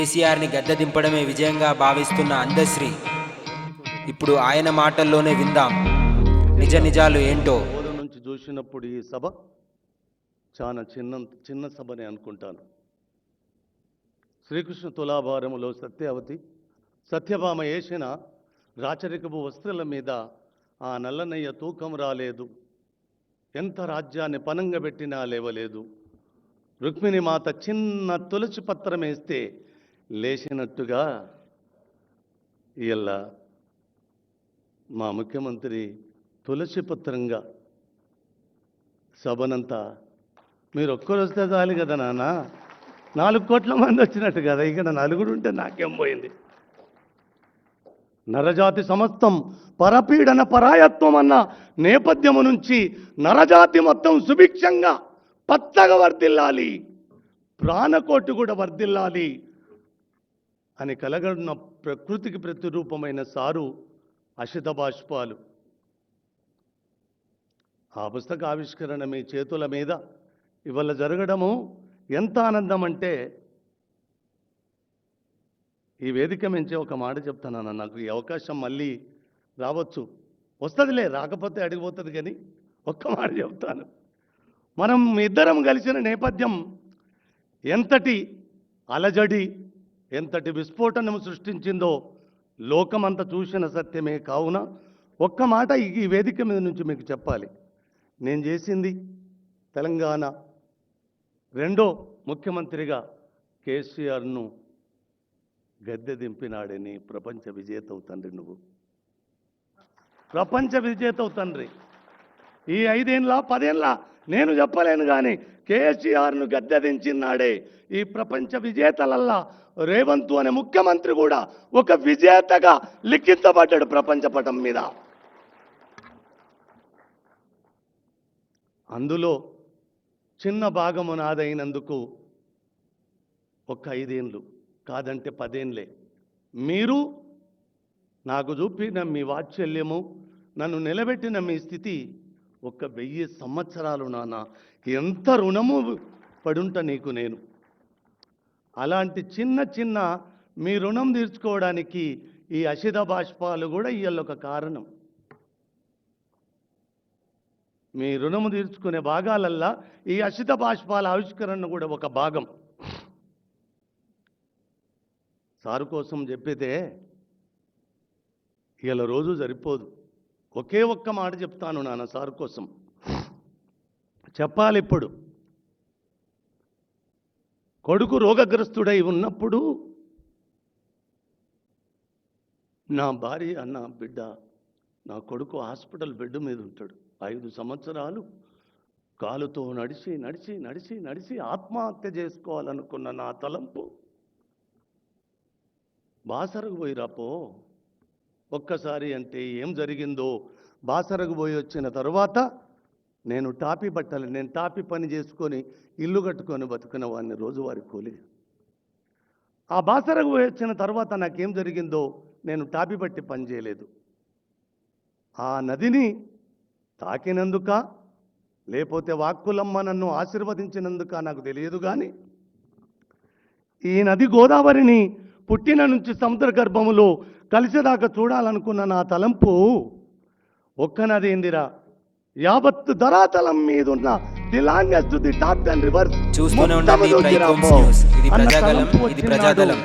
కేసీఆర్ని గద్దె దింపడమే విజయంగా భావిస్తున్న అందశ్రీ ఇప్పుడు ఆయన మాటల్లోనే విందాం. నిజ నిజాలు ఏంటో? నుంచి చూసినప్పుడు ఈ సభ చాలా చిన్న చిన్న సభనే అనుకుంటాను. శ్రీకృష్ణ తులాభారములో సత్యావతి సత్యభామ వేసిన రాచరికపు వస్త్రాల మీద ఆ నల్లనయ్య తూకం రాలేదు. ఎంత రాజ్యాన్ని పనంగా పెట్టినా లేవలేదు. రుక్మిణి మాత చిన్న తులసి పత్రం వేస్తే లేచినట్టుగా ఇలా మా ముఖ్యమంత్రి తులసి పత్రంగా సభనంతా మీరు ఒక్కరు వస్తే చాలు కదా నాన్న. నాలుగు కోట్ల మంది వచ్చినట్టు కదా. ఇక్కడ నలుగురు ఉంటే నాకేం పోయింది? నరజాతి సమస్తం పరపీడన పరాయత్వం అన్న నేపథ్యము నుంచి నరజాతి మొత్తం సుభిక్షంగా పచ్చగా వర్ధిల్లాలి. ప్రాణకోటి కూడా వర్ధిల్లాలి. అని కలగడున్న ప్రకృతికి ప్రతిరూపమైన సారు అశిత బాష్పాలు. ఆ పుస్తక ఆవిష్కరణ మీ చేతుల మీద. ఇవాళ జరగడము ఎంత ఆనందం అంటే ఈ వేదిక మించి ఒక మాట చెప్తానన్న నాకు ఈ అవకాశం మళ్ళీ రావచ్చు. వస్తుందిలే రాకపోతే అడిగిపోతుంది కానీ ఒక్క మాట చెప్తాను. మనం ఇద్దరం కలిసిన నేపథ్యం ఎంతటి అలజడి ఎంతటి విస్ఫోటనం సృష్టించిందో లోకమంతా చూసిన సత్యమే కావున ఒక్క మాట ఈ వేదిక మీద నుంచి మీకు చెప్పాలి. నేను చేసింది తెలంగాణ. రెండో ముఖ్యమంత్రిగా కేసీఆర్ను గద్దె దింపినాడని ప్రపంచ విజేతవు తండ్రి నువ్వు. ప్రపంచ విజేతవు తండ్రి. ఈ ఐదేళ్ళ పదేళ్ళ నేను చెప్పలేను కానీ కేసీఆర్ను గద్దెదించినాడే ఈ ప్రపంచ విజేతలల్లా రేవంతు అనే ముఖ్యమంత్రి కూడా ఒక విజేతగా లిఖించబడ్డాడు ప్రపంచ పటం మీద. అందులో చిన్న భాగము నాదైనందుకు ఒక ఐదేండ్లు కాదంటే పదేండ్లే. మీరు నాకు చూపిన మీ వాత్సల్యము నన్ను నిలబెట్టిన మీ స్థితి ఒక వెయ్యి సంవత్సరాలు నాన్న. ఎంత రుణము పడుంట నీకు నేను? అలాంటి చిన్న చిన్న మీ రుణం తీర్చుకోవడానికి ఈ అషిధ బాష్పాలు కూడా ఇవాళ ఒక కారణం. మీ రుణము తీర్చుకునే భాగాలల్లా ఈ అషిత బాష్పాల ఆవిష్కరణ కూడా ఒక భాగం. సారు కోసం చెప్పితే ఇలా రోజు సరిపోదు. ఒకే ఒక్క మాట చెప్తాను నాన్న సారు కోసం. చెప్పాలి ఇప్పుడు. కొడుకు రోగగ్రస్తుడై ఉన్నప్పుడు నా భార్య అన్న బిడ్డ నా కొడుకు హాస్పిటల్ బెడ్ మీద ఉంటాడు. ఐదు సంవత్సరాలు కాలుతో నడిచి నడిచి నడిచి నడిచి ఆత్మహత్య చేసుకోవాలనుకున్న నా తలంపు. బాసరకు పోయిరాపో ఒక్కసారి అంటే ఏం జరిగిందో బాసరకు పోయి వచ్చిన తర్వాత నేను టాపీ బట్టలు నేను టాపీ పని చేసుకొని ఇల్లు కట్టుకొని బతుకున్న వాడిని రోజువారి కూలి. ఆ బాసరకు పోయి వచ్చిన తర్వాత నాకేం జరిగిందో నేను టాపీ బట్టి పని చేయలేదు. ఆ నదిని తాకినందుక లేకపోతే వాక్కులమ్మ నన్ను ఆశీర్వదించినందుక నాకు తెలియదు కానీ ఈ నది గోదావరిని పుట్టిన నుంచి సముద్ర గర్భములో కలిసేదాకా చూడాలనుకున్న నా తలంపు ఒక్క నది ఏందిరా యావత్తు ధరాతలం మీద ఉన్న the longest the top rivers. చూస్తూనే ఉండండి ఇది ప్రజాగలం ఇది ప్రజాదలం.